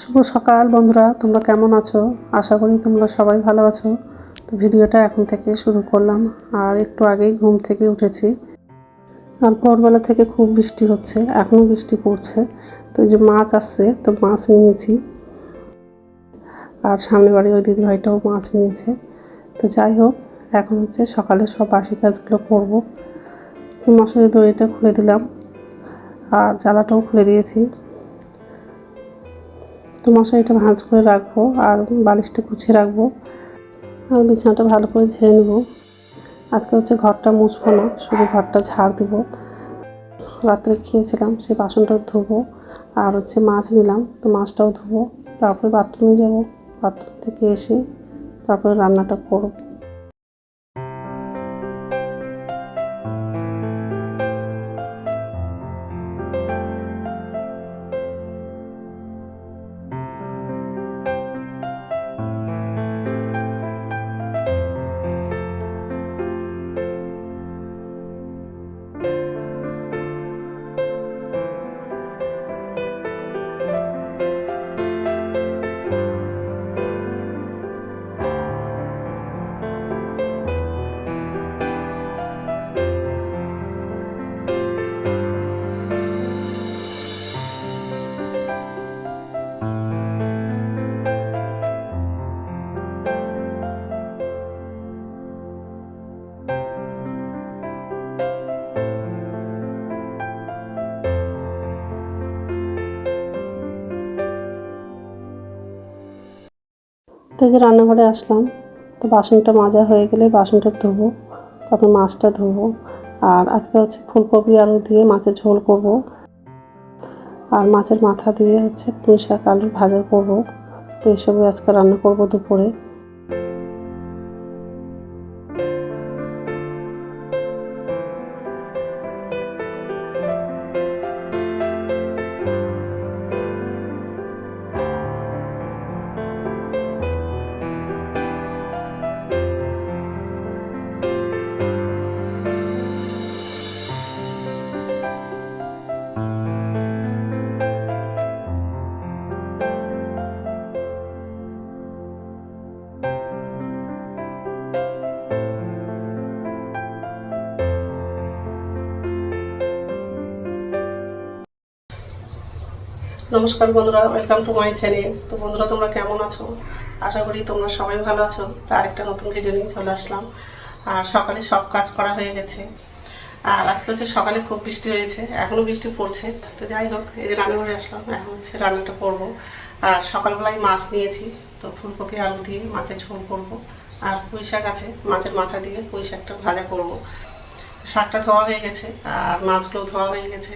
শুভ সকাল বন্ধুরা, তোমরা কেমন আছো? আশা করি তোমরা সবাই ভালো আছো। তো ভিডিওটা এখন থেকে শুরু করলাম, আর একটু আগেই ঘুম থেকে উঠেছি। আর ভোরবেলা থেকে খুব বৃষ্টি হচ্ছে, এখনও বৃষ্টি পড়ছে। তো যে মাছ আসছে, তো মাছ নিয়েছি। আর সামনে বাড়ি ওই দিদিভাইটাও মাছ নিয়েছে। তো যাই হোক, এখন হচ্ছে সকালে সব বাসি কাজগুলো করব। মশারি দইটা খুলে দিলাম, আর জ্বালাটাও খুলে দিয়েছি। তো মশারিটা ভাঁজ করে রাখব আর বালিশটা গুছিয়ে রাখব। আর বিছানাটা ভালো করে ঝেড়ে নেব। আজকে হচ্ছে ঘরটা মুছবো না, শুধু ঘরটা ঝাড় দেবো। রাত্রে খেয়েছিলাম সেই বাসনটাও ধোবো। আর হচ্ছে মাছ নিলাম, তো মাছটাও ধোবো। তারপরে বাথরুমে যাব, বাথরুম থেকে এসে তারপরে রান্নাটা করব। তো যে রান্নাঘরে আসলাম, তো বাসনটা মাজা হয়ে গেলে বাসনটা ধোবো, তারপর মাছটা ধোবো, আর আজকে হচ্ছে ফুলকপি আলু দিয়ে মাছের ঝোল করব। আর মাছের মাথা দিয়ে হচ্ছে পুঁই শাক আলুর ভাজা করব। তো এসবই আজকে রান্না করব দুপুরে। নমস্কার বন্ধুরা ওয়েলকাম টু মাই চ্যানেল তো বন্ধুরা, তোমরা কেমন আছো? আশা করি তোমরা সবাই ভালো আছো। তো আরেকটা নতুন ভিডিও নিয়ে চলে আসলাম। আর সকালে সব কাজ করা হয়ে গেছে। আর আজকে হচ্ছে সকালে খুব বৃষ্টি হয়েছে। এখনও বৃষ্টি পড়ছে। তো যাই হোক, এই যে রান্নাঘরে আসলাম, এখন হচ্ছে রান্নাটা করব। আর সকালবেলায় মাছ নিয়েছি। তো ফুলকপি, আলু দিয়ে মাছের ঝোল করব। আর পুঁই শাক আছে, মাছের মাথা দিয়ে পুঁই শাকটা ভাজা করব। শাকটা ধোয়া হয়ে গেছে, আর মাছগুলো ধোয়া হয়ে গেছে।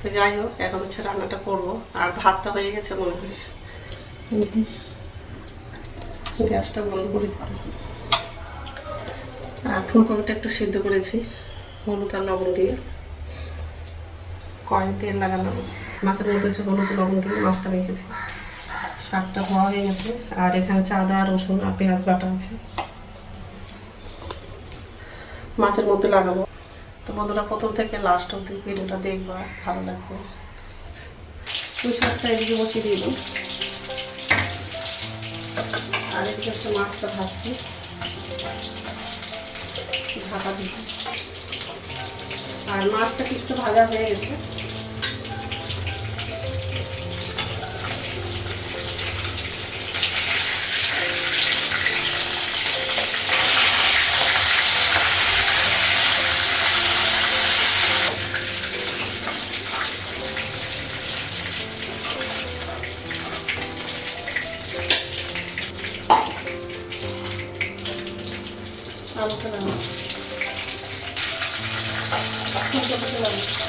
তো যাই হোক এখন হচ্ছে রান্নাটা করব। আর ভাতটা হয়ে গেছে মনে করি গ্যাসটা বন্ধ করে দিলাম আর ফুলকপিটা একটু সিদ্ধ করেছি হলুদ আর লবণ দিয়ে। কড়াই তেল লাগালাম। মাছের মধ্যে হচ্ছে হলুদ লবণ দিয়ে মাছটা মেখেছি। শাকটা ধোয়া হয়ে গেছে। আর এখানে হচ্ছে আদা রসুন আর পেঁয়াজ বাটা আছে। মাছের মধ্যে লাগাবো। তো বন্ধুরা, প্রথম থেকে লাস্ট অব্দি ভিডিওটা দেখবা, ভালো লাগবে। পুঁই শাকটা এদিকে বসিয়ে দিয়ে দিই আর এদিকে হচ্ছে মাছটা ভাজছি। ঢাকা দিব আর মাছটা কিছুটা ভাজা হয়ে গেছে। আলুটা লাগাবো ফুলকপিটা লাগাবো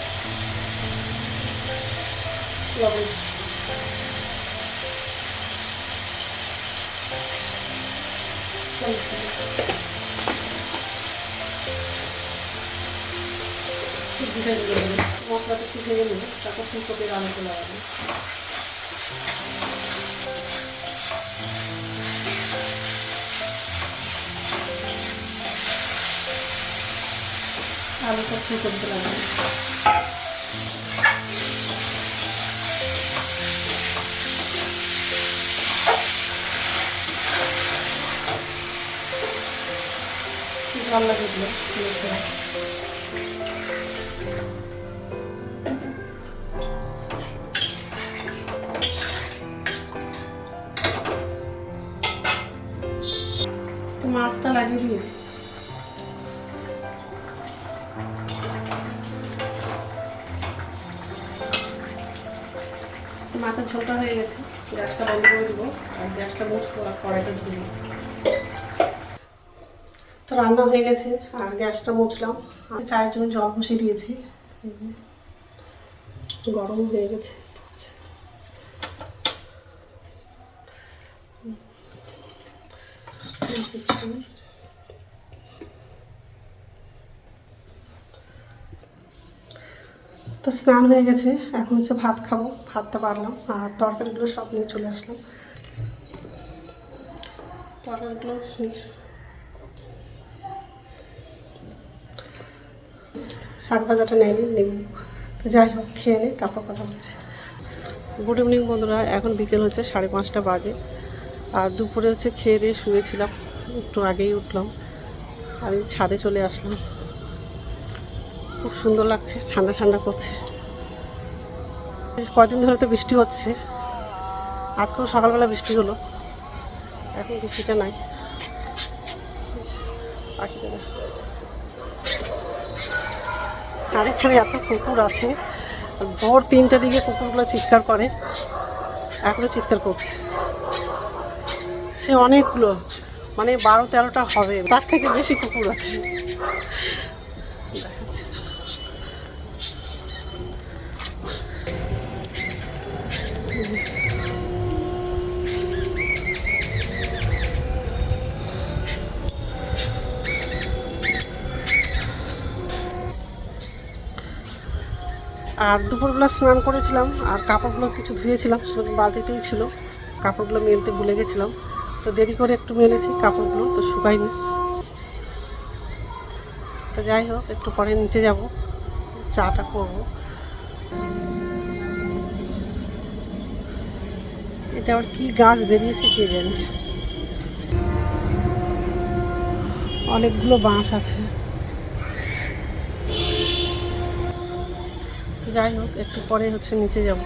লবণ দিয়ে দেবো মশলাটা শিখে গেলে তারপর ফুলকপি রান্নাতে লাগাবো আলুটা ফুলকপিতে লাগাবো তো মাছটা লাগিয়ে দিয়েছি। মাছের ঝোলটা হয়ে গেছে। গ্যাসটা বন্ধ করে দেবো। আর গ্যাসটা মুছবো আর কড়াইটা ধুয়ে। তো রান্না হয়ে গেছে, আর গ্যাসটা মুছলাম। চায়ের জন্য জল বসিয়ে দিয়েছি। গরম হয়ে গেছে তো স্নান হয়ে গেছে, এখন হচ্ছে ভাত খাব, ভাতটা পারলাম আর তরকারিগুলো সব নিয়ে চলে আসলাম। তরকারিগুলো শাক ভাজাটা নেয়নি নেব তো যাই হোক, খেয়ে নিই তারপর কথা বলছি। গুড ইভিনিং বন্ধুরা, এখন বিকেল হচ্ছে সাড়ে পাঁচটা বাজে। আর দুপুরে হচ্ছে খেয়ে দিয়ে শুয়েছিলাম, একটু আগেই উঠলাম। আর ছাদে চলে আসলাম। খুব সুন্দর লাগছে, ঠান্ডা ঠান্ডা করছে। কদিন ধরে তো বৃষ্টি হচ্ছে। আজকেও সকালবেলা বৃষ্টি হলো। এখন বৃষ্টিটা নাই। পাখিটা। আর এখানে এত কুকুর আছে। ভোর তিনটা দিকে কুকুরগুলো চিৎকার করে এখনও চিৎকার করছে। সে অনেকগুলো মানে বারো তেরোটা হবে, তার থেকে বেশি কুকুর আছে। আর দুপুরবেলা স্নান করেছিলাম, আর কাপড়গুলো কিছু ধুয়েছিলাম সেগুলো বালতিতেই ছিল। কাপড়গুলো মেলতে ভুলে গেছিলাম। তো দেরি করে একটু মেলেছি, কাপড়গুলো তো শুকায়নি। তো যাই হোক, একটু পরে নিচে যাব, চাটা করব। এটা আবার কি গাছ বেরিয়েছে কে জানে? অনেকগুলো বাঁশ আছে। যাই হোক, একটু পরে হচ্ছে নিচে যাব।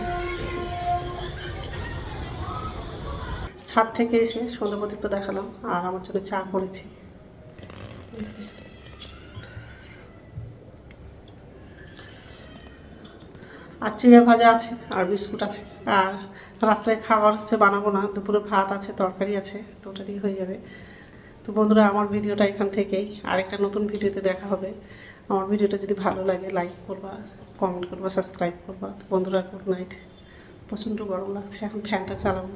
ছাদ থেকে এসে সন্ধ্যা প্রদীপটা দেখালাম, আর আমার জন্য চা করেছি। আর চিড়ে ভাজা আছে, আর বিস্কুট আছে, আর রাত্রে খাবার হচ্ছে বানাবো না, দুপুরে ভাত আছে, তরকারি আছে, তো ওটা দিয়ে হয়ে যাবে। তো বন্ধুরা, আমার ভিডিওটা এখান থেকেই, আরেকটা নতুন ভিডিওতে দেখা হবে। আমার ভিডিওটা যদি ভালো লাগে লাইক করবা। কমেন্ট করব সাবস্ক্রাইব করব। বন্ধুরা গুড নাইট প্রচণ্ড গরম লাগছে এখন ফ্যানটা চালাবো।